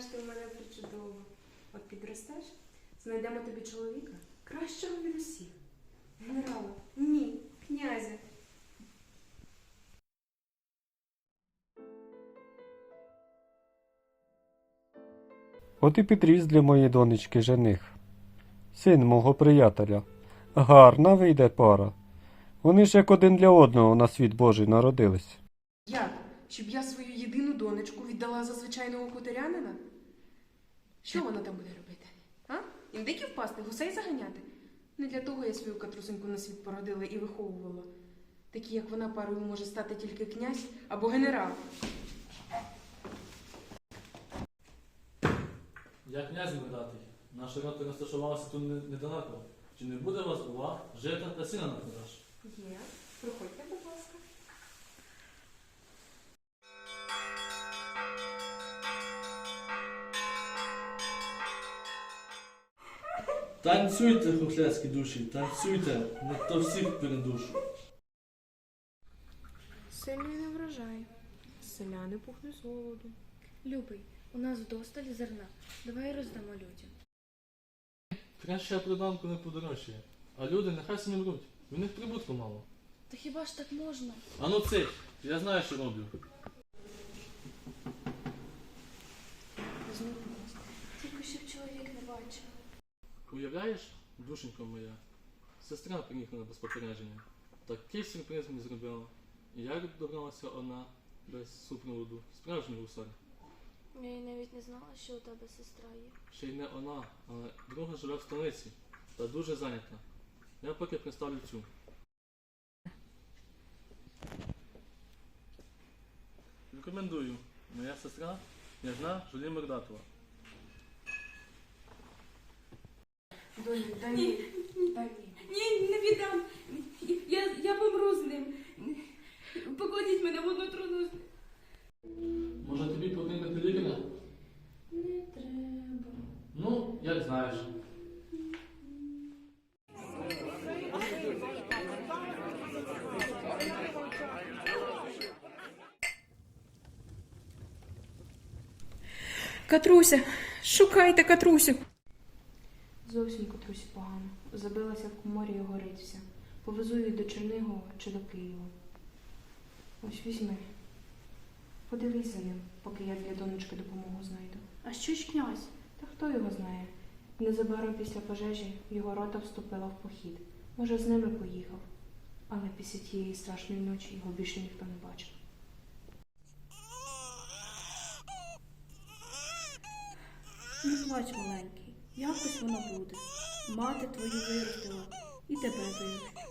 ж ти в мене причудово. От підростеш, знайдемо тобі чоловіка кращого від усіх. Генерала, ні, князя. От і підріс для моєї донечки жених. Син мого приятеля. Гарна вийде пара. Вони ж як один для одного на світ Божий народились. Як? Щоб я свою єдину донечку віддала за звичайного хуторянина? Що вона там буде робити? А? Індиків впасти, гусей заганяти? Не для того я свою катрусеньку на світ породила і виховувала. Такі, як вона, парою може стати тільки князь або генерал. Я князь Мордатий. Наша рота розташувалася тут не- недалеко. Чи не буде у вас уваг жита та сина на продаж? Є. Проходьте, Танцюйте, хохлядські душі, танцюйте, не то всіх передушу. Сильний не вражай. Селяни пухне з голоду. Любий, у нас вдосталь зерна. Давай роздамо людям. Краще я продам, коли подорожчає. А люди нехай самі мруть. В них прибутку мало. Та хіба ж так можна? А ну цить, я знаю, що роблю. Візьми, будь ласка. Тільки щоб чоловік не бачив. Уявляєш, душенько моя, сестра приїхала без попередження. Такий сюрприз мені зробила. І як добралася вона без супроводу, справжній гусар. Я й навіть не знала, що у тебе сестра є. Ще й не вона, але друга живе в столиці та дуже зайнята. Я поки представлю цю. Рекомендую. Моя сестра княжна Жулі Мордатова. Доню, дай мені. Дай мені. Ні, не віддам. Я, я помру з ним. Покладіть мене в одну труну. з- Може тобі покликати лікаря? Не треба. Ну, як знаєш. Катруся, шукайте Катрусю. Зовсім Катрусі погано. Забилася в коморі і горить вся. Повезу її до Чернигова чи до Києва. Ось візьми. Подивись за ним, поки я для донечки допомогу знайду. А що ж князь? Та хто його знає? Незабаром після пожежі його рота вступила в похід. Може, з ними поїхав. Але після тієї страшної ночі його більше ніхто не бачив. Не плач, маленький, якось воно буде. Мати твою виростила і тебе виростила.